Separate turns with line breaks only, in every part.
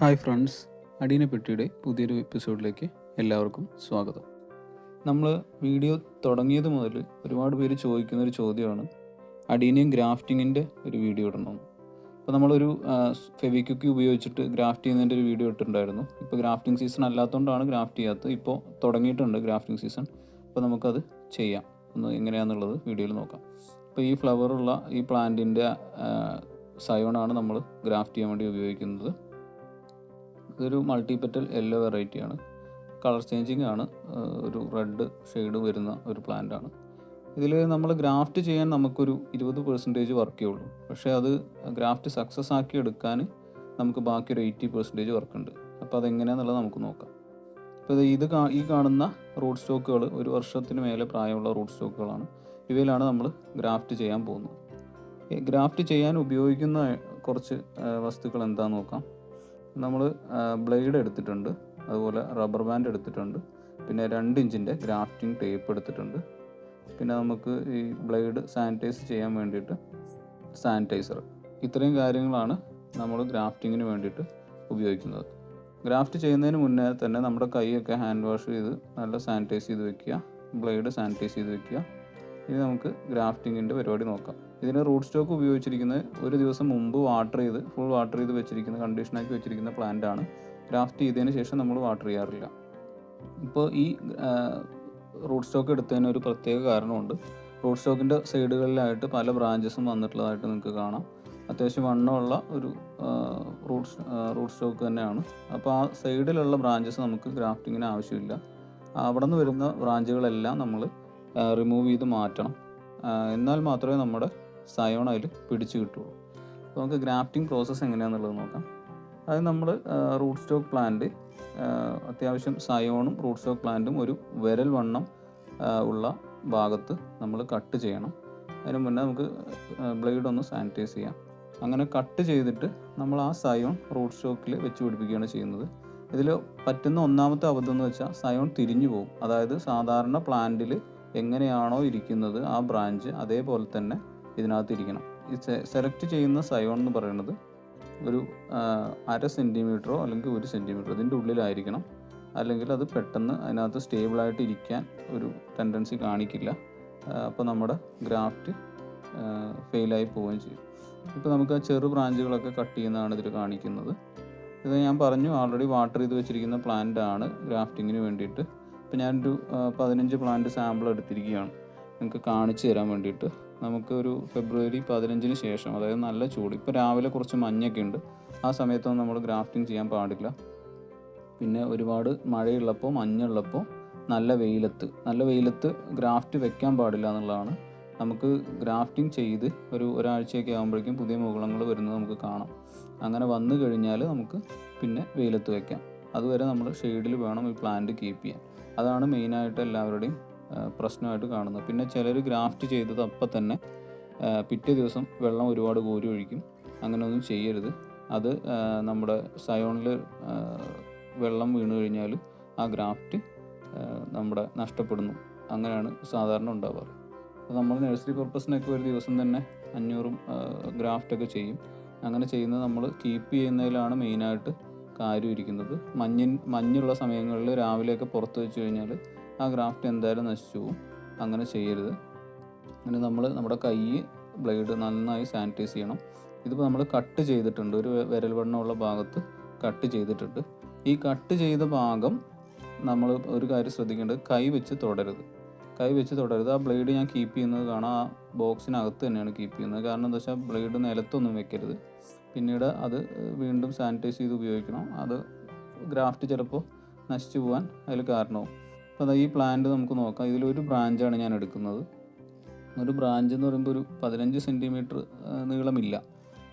Hi friends അടീന പെട്ടിയുടെ പുതിയൊരു എപ്പിസോഡിലേക്ക് എല്ലാവർക്കും സ്വാഗതം. നമ്മൾ വീഡിയോ തുടങ്ങിയത് മുതൽ ഒരുപാട് പേര് ചോദിക്കുന്ന ഒരു ചോദ്യമാണ് അടീനിയം ഗ്രാഫ്റ്റിങ്ങിന്റെ ഒരു വീഡിയോ ഇടണം അപ്പോൾ നമ്മളൊരു ഫെവിക്യുക്ക് ഉപയോഗിച്ചിട്ട് ഗ്രാഫ്റ്റ് ചെയ്യുന്നതിന്റെ ഒരു വീഡിയോ ഇട്ടിട്ടുണ്ടായിരുന്നു. ഇപ്പോൾ ഗ്രാഫ്റ്റിംഗ് സീസൺ അല്ലാത്തതുകൊണ്ടാണ് ഗ്രാഫ്റ്റ് ചെയ്യാത്തത്. ഇപ്പോൾ തുടങ്ങിയിട്ടുണ്ട് ഗ്രാഫ്റ്റിംഗ് സീസൺ. അപ്പോൾ നമുക്കത് ചെയ്യാം. ഒന്ന് എങ്ങനെയാണെന്നുള്ളത് വീഡിയോയിൽ നോക്കാം. ഇപ്പോൾ ഈ ഫ്ലവറുള്ള ഈ പ്ലാന്റിന്റെ സയോണാണ് നമ്മൾ ഗ്രാഫ്റ്റ് ചെയ്യാൻ വേണ്ടി ഉപയോഗിക്കുന്നത്. ഇതൊരു മൾട്ടിപെറ്റൽ യെല്ലോ വെറൈറ്റിയാണ് കളർ ചേഞ്ചിങ് ആണ്. ഒരു റെഡ് ഷെയ്ഡ് വരുന്ന ഒരു പ്ലാന്റ് ആണ്. ഇതിൽ നമ്മൾ ഗ്രാഫ്റ്റ് ചെയ്യാൻ നമുക്കൊരു ഇരുപത് പെർസെന്റേജ് വർക്കേ ഉള്ളൂ പക്ഷേ അത് ഗ്രാഫ്റ്റ് സക്സസ് ആക്കി എടുക്കാൻ നമുക്ക് ബാക്കി ഒരു എയ്റ്റി പെർസെന്റേജ് വർക്ക് ഉണ്ട്. അപ്പോൾ അതെങ്ങനെയാണെന്നുള്ളത് നമുക്ക് നോക്കാം. അപ്പോൾ ഇത് ഈ കാണുന്ന റൂട്ട് സ്റ്റോക്കുകൾ ഒരു വർഷത്തിന് മേലെ പ്രായമുള്ള റൂട്ട് സ്റ്റോക്കുകളാണ് ഇവയിലാണ് നമ്മൾ ഗ്രാഫ്റ്റ് ചെയ്യാൻ പോകുന്നത്. ഗ്രാഫ്റ്റ് ചെയ്യാൻ ഉപയോഗിക്കുന്ന കുറച്ച് വസ്തുക്കൾ എന്താണെന്ന് നോക്കാം. നമ്മൾ ബ്ലേഡ് എടുത്തിട്ടുണ്ട്. അതുപോലെ റബ്ബർ ബാൻഡ് എടുത്തിട്ടുണ്ട്. പിന്നെ രണ്ട് ഇഞ്ചിന്റെ ഗ്രാഫ്റ്റിംഗ് ടേപ്പ് എടുത്തിട്ടുണ്ട്. പിന്നെ നമുക്ക് ഈ ബ്ലേഡ് സാനിറ്റൈസ് ചെയ്യാൻ വേണ്ടിയിട്ട് സാനിറ്റൈസർ. ഇത്രയും കാര്യങ്ങളാണ് നമ്മൾ ഗ്രാഫ്റ്റിങ്ങിന് വേണ്ടിയിട്ട് ഉപയോഗിക്കുന്നത്. ഗ്രാഫ്റ്റ് ചെയ്യുന്നതിന് മുന്നേ തന്നെ നമ്മുടെ കൈയൊക്കെ ഹാൻഡ് വാഷ് ചെയ്ത് നല്ല സാനിറ്റൈസ് ചെയ്ത് വെക്കുക. ബ്ലേഡ് സാനിറ്റൈസ് ചെയ്ത് വെക്കുക. ഇനി നമുക്ക് ഗ്രാഫ്റ്റിങ്ങിന്റെ പരിപാടി നോക്കാം. ഇതിന് റൂട്ട് സ്റ്റോക്ക് ഉപയോഗിച്ചിരിക്കുന്നത് ഒരു ദിവസം മുമ്പ് വാട്ടർ ചെയ്ത് ഫുൾ വാട്ടർ ചെയ്ത് വെച്ചിരിക്കുന്ന കണ്ടീഷനാക്കി വെച്ചിരിക്കുന്ന പ്ലാന്റ് ആണ്. ഗ്രാഫ്റ്റ് ചെയ്തതിന് ശേഷം നമ്മൾ വാട്ടർ ചെയ്യാറില്ല. ഇപ്പോൾ ഈ റൂട്ട് സ്റ്റോക്ക് എടുത്തതിന് ഒരു പ്രത്യേക കാരണമുണ്ട്. റൂട്ട് സ്റ്റോക്കിന്റെ സൈഡുകളിലായിട്ട് പല ബ്രാഞ്ചസും വന്നിട്ടുള്ളതായിട്ട് നിങ്ങൾക്ക് കാണാം. അത്യാവശ്യം വണ്ണമുള്ള ഒരു റൂട്ട് റൂട്ട് സ്റ്റോക്ക് തന്നെയാണ്. അപ്പോൾ ആ സൈഡിലുള്ള ബ്രാഞ്ചസ് നമുക്ക് ഗ്രാഫ്റ്റിങ്ങിന് ആവശ്യമില്ല. അവിടെ നിന്ന് വരുന്ന ബ്രാഞ്ചുകളെല്ലാം നമ്മൾ റിമൂവ് ചെയ്ത് മാറ്റണം. എന്നാൽ മാത്രമേ നമ്മുടെ സയോൺ അതിൽ പിടിച്ചു കിട്ടുള്ളൂ. അപ്പോൾ നമുക്ക് ഗ്രാഫ്റ്റിംഗ് പ്രോസസ്സ് എങ്ങനെയാണെന്നുള്ളത് നോക്കാം. അത് നമ്മൾ റൂട്ട് സ്റ്റോക്ക് പ്ലാന്റ് അത്യാവശ്യം സയോണും റൂട്ട് സ്റ്റോക്ക് പ്ലാന്റും ഒരു വിരൽ വണ്ണം ഉള്ള ഭാഗത്ത് നമ്മൾ കട്ട് ചെയ്യണം. അതിന് മുന്നേ നമുക്ക് ബ്ലേഡ് ഒന്ന് സാനിറ്റൈസ് ചെയ്യാം. അങ്ങനെ കട്ട് ചെയ്തിട്ട് നമ്മൾ ആ സയോൺ റൂട്ട് സ്റ്റോക്കിൽ വെച്ച് പിടിപ്പിക്കുകയാണ് ചെയ്യുന്നത്. ഇതിൽ പറ്റുന്ന ഒന്നാമത്തെ അബദ്ധം എന്ന് വെച്ചാൽ സയോൺ തിരിഞ്ഞു പോകും. അതായത് സാധാരണ പ്ലാന്റിൽ എങ്ങനെയാണോ ഇരിക്കുന്നത് ആ ബ്രാഞ്ച് അതേപോലെ തന്നെ ഇതിനകത്ത് ഇരിക്കണം ഈ സെലക്ട് ചെയ്യുന്ന സയോൺ എന്ന് പറയുന്നത് ഒരു അര സെന്റിമീറ്ററോ അല്ലെങ്കിൽ ഒരു സെന്റിമീറ്ററോ ഇതിന്റെ ഉള്ളിലായിരിക്കണം. അല്ലെങ്കിൽ അത് പെട്ടെന്ന് അതിനകത്ത് സ്റ്റേബിളായിട്ട് ഇരിക്കാൻ ഒരു ടെൻഡൻസി കാണിക്കില്ല. അപ്പോൾ നമ്മുടെ ഗ്രാഫ്റ്റ് ഫെയിലായി പോവുകയും ചെയ്യും. ഇപ്പോൾ നമുക്ക് ആ ചെറു ബ്രാഞ്ചുകളൊക്കെ കട്ട് ചെയ്യുന്നതാണ് ഇതിൽ കാണിക്കുന്നത്. ഇത് ഞാൻ പറഞ്ഞു ആൾറെഡി വാട്ടർ ചെയ്ത് വെച്ചിരിക്കുന്ന പ്ലാന്റ് ആണ് ഗ്രാഫ്റ്റിങ്ങിന് വേണ്ടിയിട്ട് ഇപ്പോൾ ഞാനൊരു പതിനഞ്ച് പ്ലാന്റ് സാമ്പിൾ എടുത്തിരിക്കുകയാണ്. നിങ്ങൾക്ക് കാണിച്ചു തരാൻ വേണ്ടിയിട്ട്. നമുക്കൊരു ഫെബ്രുവരി പതിനഞ്ചിന് ശേഷം അതായത് നല്ല ചൂട്. ഇപ്പോൾ രാവിലെ കുറച്ച് മഞ്ഞൊക്കെ ഉണ്ട്. ആ സമയത്തൊന്നും നമ്മൾ ഗ്രാഫ്റ്റിംഗ് ചെയ്യാൻ പാടില്ല. പിന്നെ ഒരുപാട് മഴയുള്ളപ്പോൾ മഞ്ഞുള്ളപ്പോൾ നല്ല വെയിലത്ത് നല്ല വെയിലത്ത് ഗ്രാഫ്റ്റ് വെക്കാൻ പാടില്ല എന്നുള്ളതാണ്. നമുക്ക് ഗ്രാഫ്റ്റിംഗ് ചെയ്ത് ഒരു ഒരാഴ്ചയൊക്കെ ആകുമ്പോഴേക്കും പുതിയ മുകുളങ്ങൾ വരുന്നത് നമുക്ക് കാണാം. അങ്ങനെ വന്നു കഴിഞ്ഞാൽ നമുക്ക് പിന്നെ വെയിലത്ത് വയ്ക്കാം അതുവരെ നമ്മൾ ഷെയ്ഡിൽ വേണം ഈ പ്ലാന്റ് കീപ്പ് ചെയ്യാൻ. അതാണ് മെയിനായിട്ട് എല്ലാവരുടെയും പ്രശ്നമായിട്ട് കാണുന്നത്. പിന്നെ ചിലർ ഗ്രാഫ്റ്റ് ചെയ്തത് അപ്പം തന്നെ പിറ്റേ ദിവസം വെള്ളം ഒരുപാട് കോരി ഒഴിക്കും. അങ്ങനെയൊന്നും ചെയ്യരുത്. അത് നമ്മുടെ സയോണിൽ വെള്ളം വീണു കഴിഞ്ഞാൽ ആ ഗ്രാഫ്റ്റ് നമ്മുടെ നഷ്ടപ്പെടുന്നു. അങ്ങനെയാണ് സാധാരണ ഉണ്ടാവാറ്. നമ്മൾ നഴ്സറി പർപ്പസിനൊക്കെ ഒരു ദിവസം തന്നെ അഞ്ഞൂറും ഗ്രാഫ്റ്റൊക്കെ ചെയ്യും. അങ്ങനെ ചെയ്യുന്നത് നമ്മൾ കീപ്പ് ചെയ്യുന്നതിലാണ് മെയിനായിട്ട് കാര്യം ഇരിക്കുന്നത് മഞ്ഞിൻ മഞ്ഞുള്ള സമയങ്ങളിൽ രാവിലെയൊക്കെ പുറത്ത് വെച്ച് കഴിഞ്ഞാൽ ആ ഗ്രാഫ്റ്റ് എന്തായാലും നശിച്ചു പോകും. അങ്ങനെ ചെയ്യരുത്. അങ്ങനെ നമ്മൾ നമ്മുടെ കൈ ബ്ലേഡ് നന്നായി സാനിറ്റൈസ് ചെയ്യണം. ഇതിപ്പോൾ നമ്മൾ കട്ട് ചെയ്തിട്ടുണ്ട്. ഒരു വിരൽ വണ്ണമുള്ള ഭാഗത്ത് കട്ട് ചെയ്തിട്ടുണ്ട്. ഈ കട്ട് ചെയ്ത ഭാഗം നമ്മൾ ഒരു കാര്യം ശ്രദ്ധിക്കേണ്ടത് കൈ വെച്ച് തൊടരുത്. കൈ വെച്ച് തൊടരുത്. ആ ബ്ലേഡ് ഞാൻ കീപ്പ് ചെയ്യുന്നത് കാണാം. ആ ബോക്സിനകത്ത് തന്നെയാണ് കീപ്പ് ചെയ്യുന്നത്. കാരണം എന്താ വെച്ചാൽ ബ്ലേഡ് നിലത്തൊന്നും വെക്കരുത്. പിന്നീട് അത് വീണ്ടും സാനിറ്റൈസ് ചെയ്ത് ഉപയോഗിക്കണം. അത് ഗ്രാഫ്റ്റ് ചിലപ്പോൾ നശിച്ചു പോകാൻ അതിൽ കാരണവും. അപ്പോൾ ഈ പ്ലാന്റ് നമുക്ക് നോക്കാം. ഇതിലൊരു ബ്രാഞ്ചാണ് ഞാൻ എടുക്കുന്നത്. ഒരു ബ്രാഞ്ച് എന്ന് പറയുമ്പോൾ ഒരു പതിനഞ്ച് സെന്റിമീറ്റർ നീളമില്ല.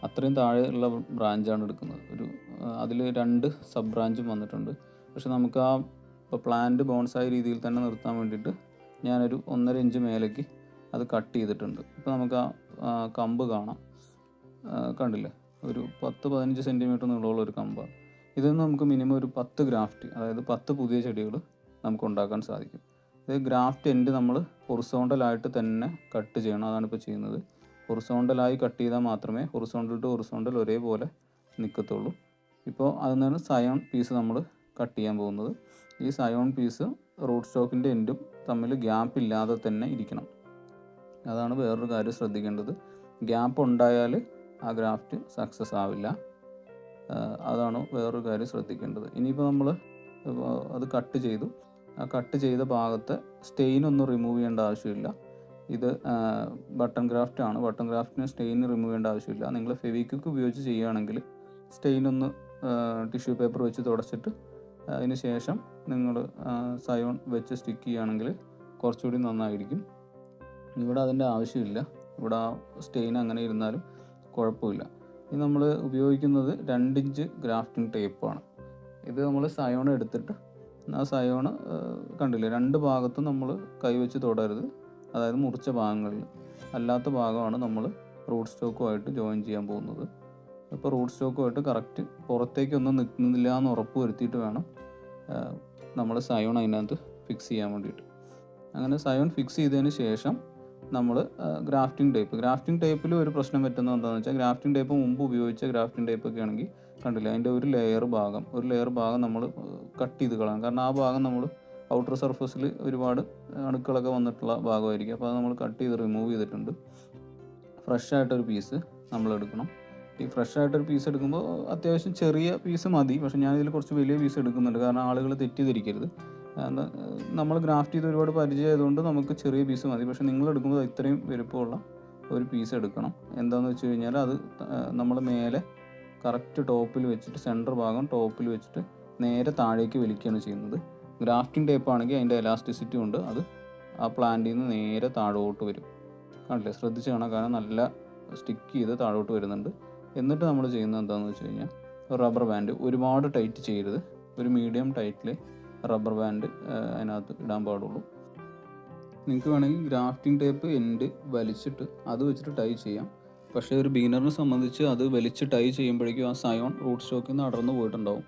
അത്രയും താഴെയുള്ള ബ്രാഞ്ചാണ് എടുക്കുന്നത്. ഒരു അതിൽ രണ്ട് സബ് ബ്രാഞ്ചും വന്നിട്ടുണ്ട്. പക്ഷെ നമുക്ക് ആ ഇപ്പോൾ പ്ലാന്റ് ബോൺസായ രീതിയിൽ തന്നെ നിർത്താൻ വേണ്ടിയിട്ട് ഞാനൊരു ഒന്നര ഇഞ്ച് മേലേക്ക് അത് കട്ട് ചെയ്തിട്ടുണ്ട്. ഇപ്പോൾ നമുക്ക് ആ കമ്പ് കാണാം. കണ്ടില്ലേ? ഒരു പത്ത് പതിനഞ്ച് സെന്റിമീറ്റർ നീളമുള്ള ഒരു കമ്പ. ഇതിൽ നിന്ന് നമുക്ക് മിനിമം ഒരു പത്ത് ഗ്രാഫ്റ്റ് അതായത് പത്ത് പുതിയ ചെടികൾ നമുക്ക് ഉണ്ടാക്കാൻ സാധിക്കും. ഇത് ഗ്രാഫ്റ്റ് എൻഡ് നമ്മൾ ഹൊറിസോണ്ടലായിട്ട് തന്നെ കട്ട് ചെയ്യണം. അതാണ് ഇപ്പോൾ ചെയ്യുന്നത്. ഹൊറിസോണ്ടലായി കട്ട് ചെയ്താൽ മാത്രമേ ഹൊറിസോണ്ടൽ ടു ഹൊറിസോണ്ടൽ ഒരേപോലെ നിൽക്കത്തുള്ളൂ ഇപ്പോൾ അതിൽ നിന്നാണ് സയോൺ പീസ് നമ്മൾ കട്ട് ചെയ്യാൻ പോകുന്നത്. ഈ സയോൺ പീസ് റൂട്ട് സ്റ്റോക്കിന്റെ എൻഡും തമ്മിൽ ഗ്യാപ്പ് ഇല്ലാതെ തന്നെ ഇരിക്കണം. അതാണ് വേറൊരു കാര്യം ശ്രദ്ധിക്കേണ്ടത്. ഗ്യാപ്പ് ഉണ്ടായാൽ ആ ഗ്രാഫ്റ്റ് സക്സസ് ആവില്ല. അതാണ് വേറൊരു കാര്യം ശ്രദ്ധിക്കേണ്ടത്. ഇനിയിപ്പോൾ നമ്മൾ അത് കട്ട് ചെയ്തു. ആ കട്ട് ചെയ്ത ഭാഗത്ത് സ്റ്റെയിൻ ഒന്നും റിമൂവ് ചെയ്യേണ്ട ആവശ്യമില്ല. ഇത് ബട്ടൺ ഗ്രാഫ്റ്റ് ആണ്. ബട്ടൺ ഗ്രാഫ്റ്റിന് സ്റ്റെയിൻ റിമൂവ് ചെയ്യേണ്ട ആവശ്യമില്ല. നിങ്ങൾ ഫെവിക്വിക്ക് ഉപയോഗിച്ച് ചെയ്യുകയാണെങ്കിൽ സ്റ്റെയിൻ ഒന്ന് ടിഷ്യൂ പേപ്പർ വെച്ച് തുടച്ചിട്ട് അതിന് ശേഷം നിങ്ങൾ സയോൺ വെച്ച് സ്റ്റിക്ക് ചെയ്യുകയാണെങ്കിൽ കുറച്ചുകൂടി നന്നായിരിക്കും. ഇവിടെ അതിന്റെ ആവശ്യമില്ല. ഇവിടെ ആ സ്റ്റെയിൻ അങ്ങനെ ഇരുന്നാലും കുഴപ്പമില്ല. ഇത് നമ്മൾ ഉപയോഗിക്കുന്നത് രണ്ടിഞ്ച് ഗ്രാഫ്റ്റിംഗ് ടേപ്പാണ്. ഇത് നമ്മൾ സയോണ എടുത്തിട്ട് ആ സയോണ കണ്ടില്ലേ രണ്ട് ഭാഗത്തും നമ്മൾ കൈവച്ച് തൊടരുത്. അതായത് മുറിച്ച ഭാഗങ്ങളിൽ. അല്ലാത്ത ഭാഗമാണ് നമ്മൾ റൂട്ട് സ്റ്റോക്കുമായിട്ട് ജോയിൻ ചെയ്യാൻ പോകുന്നത്. അപ്പോൾ റൂട്ട് സ്റ്റോക്കുമായിട്ട് കറക്റ്റ് പുറത്തേക്കൊന്നും നിൽക്കുന്നില്ല എന്ന് ഉറപ്പ് വരുത്തിയിട്ട് വേണം നമ്മൾ സയോൺ അതിനകത്ത് ഫിക്സ് ചെയ്യാൻ വേണ്ടിയിട്ട്. അങ്ങനെ സയോൺ ഫിക്സ് ചെയ്തതിന് ശേഷം നമ്മൾ ഗ്രാഫ്റ്റിംഗ് ടൈപ്പ്. ഗ്രാഫ്റ്റിംഗ് ടൈപ്പിൽ ഒരു പ്രശ്നം പറ്റുന്നത് എന്താണെന്ന് വെച്ചാൽ ഗ്രാഫ്റ്റിംഗ് ടൈപ്പ് മുമ്പ് ഉപയോഗിച്ച ഗ്രാഫ്റ്റിംഗ് ടേപ്പ് ഒക്കെ ആണെങ്കിൽ കണ്ടില്ല അതിന്റെ ഒരു ലെയർ ഭാഗം ഒരു ലെയർ ഭാഗം നമ്മൾ കട്ട് ചെയ്ത് കളയണം കാരണം ആ ഭാഗം നമ്മൾ ഔട്ടർ സർഫസിൽ ഒരുപാട് അണുക്കളൊക്കെ വന്നിട്ടുള്ള ഭാഗമായിരിക്കും. അപ്പോൾ അത് നമ്മൾ കട്ട് ചെയ്ത് റിമൂവ് ചെയ്തിട്ടുണ്ട്. ഫ്രഷ് ആയിട്ടൊരു പീസ് നമ്മൾ എടുക്കണം. ഈ ഫ്രഷ് ആയിട്ടൊരു പീസ് എടുക്കുമ്പോൾ അത്യാവശ്യം ചെറിയ പീസ് മതി. പക്ഷേ ഞാനിതിൽ കുറച്ച് വലിയ പീസ് എടുക്കുന്നുണ്ട്. കാരണം ആളുകൾ തെറ്റിദ്ധരിക്കരുത്. നമ്മൾ ഗ്രാഫ്റ്റ് ചെയ്ത് ഒരുപാട് പരിചയമായതുകൊണ്ട് നമുക്ക് ചെറിയ പീസ് മതി. പക്ഷേ നിങ്ങൾ എടുക്കുമ്പോൾ ഇത്രയും വലുപ്പമുള്ള ഒരു പീസ് എടുക്കണം. എന്താണെന്ന് വെച്ച് കഴിഞ്ഞാൽ അത് നമ്മൾ മേലെ കറക്റ്റ് ടോപ്പിൽ വെച്ചിട്ട് സെന്റർ ഭാഗം ടോപ്പിൽ വെച്ചിട്ട് നേരെ താഴേക്ക് വലിക്കുകയാണ് ചെയ്യുന്നത്. ഗ്രാഫ്റ്റിംഗ് ടേപ്പ് ആണെങ്കിൽ അതിന്റെ എലാസ്റ്റിസിറ്റി ഉണ്ട്. അത് ആ പ്ലാന്റിൽ നിന്ന് നേരെ താഴോട്ട് വരും. കണ്ടില്ലേ? ശ്രദ്ധിച്ച് കാണാം. കാരണം നല്ല സ്റ്റിക്ക് ചെയ്ത് താഴോട്ട് വരുന്നുണ്ട്. എന്നിട്ട് നമ്മൾ ചെയ്യുന്നത് എന്താണെന്ന് വെച്ച് കഴിഞ്ഞാൽ റബ്ബർ ബാൻഡ് ഒരുപാട് ടൈറ്റ് ചെയ്യരുത്. ഒരു മീഡിയം ടൈറ്റിൽ റബ്ബർ ബാൻഡ് അതിനകത്ത് ഇടാൻ പാടുള്ളൂ. നിങ്ങൾക്ക് വേണമെങ്കിൽ ഗ്രാഫ്റ്റിംഗ് ടേപ്പ് എൻഡ് വലിച്ചിട്ട് അത് വെച്ചിട്ട് ടൈ ചെയ്യാം. പക്ഷേ ഒരു ബീനറിനെ സംബന്ധിച്ച് അത് വലിച്ച് ടൈ ചെയ്യുമ്പോഴേക്കും ആ സയോൺ റൂട്ട് സ്റ്റോക്കിൽ നിന്ന് അടർന്നു പോയിട്ടുണ്ടാവും.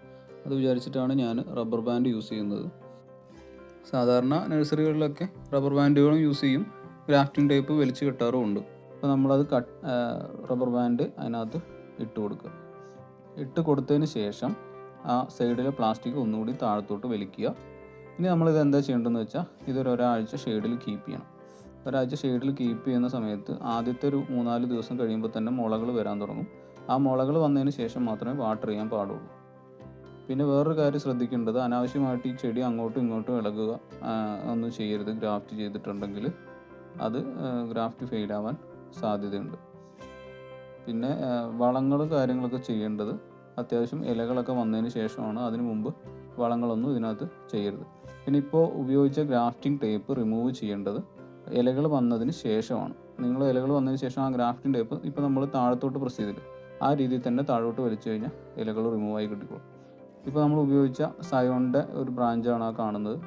അത് വിചാരിച്ചിട്ടാണ് ഞാൻ റബ്ബർ ബാൻഡ് യൂസ് ചെയ്യുന്നത്. സാധാരണ നഴ്സറികളിലൊക്കെ റബ്ബർ ബാൻഡുകളും യൂസ് ചെയ്യും. ഗ്രാഫ്റ്റിംഗ് ടേപ്പ് വലിച്ച് കെട്ടാറും ഉണ്ട് അപ്പോൾ നമ്മളത് കട്ട് റബ്ബർ ബാൻഡ് അതിനകത്ത് ഇട്ട് കൊടുക്കുക. ഇട്ട് കൊടുത്തതിന് ശേഷം ആ സൈഡിലെ പ്ലാസ്റ്റിക് ഒന്നുകൂടി താഴത്തോട്ട് വലിക്കുക. ഇനി നമ്മളിത് എന്താ ചെയ്യേണ്ടതെന്ന് വെച്ചാൽ ഇതൊരു ഒരാഴ്ച ഷെയ്ഡിൽ കീപ്പ് ചെയ്യണം. ഒരാഴ്ച ഷെയ്ഡിൽ കീപ്പ് ചെയ്യുന്ന സമയത്ത് ആദ്യത്തെ ഒരു മൂന്നാൽ ദിവസം കഴിയുമ്പോൾ തന്നെ മുളകൾ വരാൻ തുടങ്ങും. ആ മുളകൾ വന്നതിന് ശേഷം മാത്രമേ വാട്ടർ ചെയ്യാൻ പാടുള്ളൂ. പിന്നെ വേറൊരു കാര്യം ശ്രദ്ധിക്കേണ്ടത് അനാവശ്യമായിട്ട് ഈ ചെടി അങ്ങോട്ടും ഇങ്ങോട്ടും ഇളകുക ഒന്നും ചെയ്യരുത്. ഗ്രാഫ്റ്റ് ചെയ്തിട്ടുണ്ടെങ്കിൽ അത് ഗ്രാഫ്റ്റ് ഫെയിലാവാൻ സാധ്യതയുണ്ട്. പിന്നെ വളങ്ങളും കാര്യങ്ങളൊക്കെ ചെയ്യേണ്ടത് അത്യാവശ്യം ഇലകളൊക്കെ വന്നതിന് ശേഷമാണ് അതിനു മുമ്പ് വളങ്ങളൊന്നും ഇതിനകത്ത് ചെയ്യരുത്. പിന്നെ ഇപ്പോൾ ഉപയോഗിച്ച ഗ്രാഫ്റ്റിംഗ് ടേപ്പ് റിമൂവ് ചെയ്യേണ്ടത് ഇലകൾ വന്നതിന് ശേഷമാണ്. നിങ്ങൾ ഇലകൾ വന്നതിന് ശേഷം ആ ഗ്രാഫ്റ്റിംഗ് ടേപ്പ് ഇപ്പോൾ നമ്മൾ താഴത്തോട്ട് പ്രസ് ചെയ്തില്ല ആ രീതിയിൽ തന്നെ താഴോട്ട് വലിച്ചു കഴിഞ്ഞാൽ ഇലകൾ റിമൂവ് ആയി കിട്ടിക്കോളും. ഇപ്പോൾ നമ്മൾ ഉപയോഗിച്ച സയോണിന്റെ ഒരു ബ്രാഞ്ചാണ് ആ കാണുന്നത്.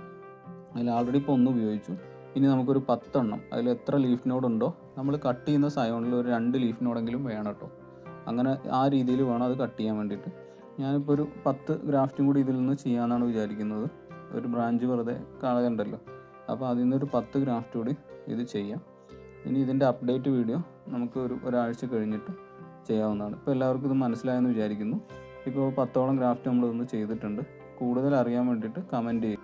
അതിൽ ആൾറെഡി ഇപ്പോൾ ഒന്ന് ഉപയോഗിച്ചു. ഇനി നമുക്കൊരു പത്തെണ്ണം അതിൽ എത്ര ലീഫ് നോഡ് ഉണ്ടോ നമ്മൾ കട്ട് ചെയ്യുന്ന സയോണിൽ ഒരു രണ്ട് ലീഫ് നോഡെങ്കിലും വേണം കേട്ടോ. അങ്ങനെ ആ രീതിയിൽ വേണം അത് കട്ട് ചെയ്യാൻ വേണ്ടിയിട്ട്. ഞാനിപ്പോൾ ഒരു പത്ത് ഗ്രാഫ്റ്റും കൂടി ഇതിൽ നിന്ന് ചെയ്യാമെന്നാണ് വിചാരിക്കുന്നത്. ഒരു ബ്രാഞ്ച് വെറുതെ കളയണ്ടല്ലോ. അപ്പോൾ അതിൽ നിന്നൊരു പത്ത് ഗ്രാഫ്റ്റ് കൂടി ഇത് ചെയ്യാം. ഇനി ഇതിന്റെ അപ്ഡേറ്റ് വീഡിയോ നമുക്ക് ഒരു ഒരാഴ്ച കഴിഞ്ഞിട്ട് ചെയ്യാവുന്നതാണ്. ഇപ്പോൾ എല്ലാവർക്കും ഇത് മനസ്സിലായെന്ന് വിചാരിക്കുന്നു. ഇപ്പോൾ പത്തോളം ഗ്രാഫ്റ്റ് നമ്മളിതൊന്ന് ചെയ്തിട്ടുണ്ട്. കൂടുതൽ അറിയാൻ വേണ്ടിയിട്ട് കമന്റ് ചെയ്യും.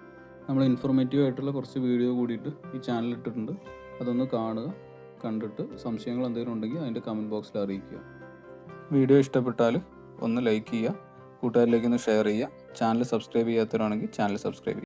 നമ്മൾ ഇൻഫോർമേറ്റീവ് ആയിട്ടുള്ള കുറച്ച് വീഡിയോ കൂടിയിട്ട് ഈ ചാനൽ ഇട്ടിട്ടുണ്ട്. അതൊന്ന് കാണുക കണ്ടിട്ട് സംശയങ്ങൾ എന്തെങ്കിലും ഉണ്ടെങ്കിൽ അതിന്റെ കമന്റ് ബോക്സിൽ അറിയിക്കുക. വീഡിയോ ഇഷ്ടപ്പെട്ടാൽ ഒന്ന് ലൈക്ക് ചെയ്യുക കൂട്ടുകാരിലേക്ക് ഒന്ന് ഷെയർ ചെയ്യുക. ചാനൽ സബ്സ്ക്രൈബ് ചെയ്യാത്തവരാണെങ്കിൽ ചാനൽ സബ്സ്ക്രൈബ് ചെയ്യുക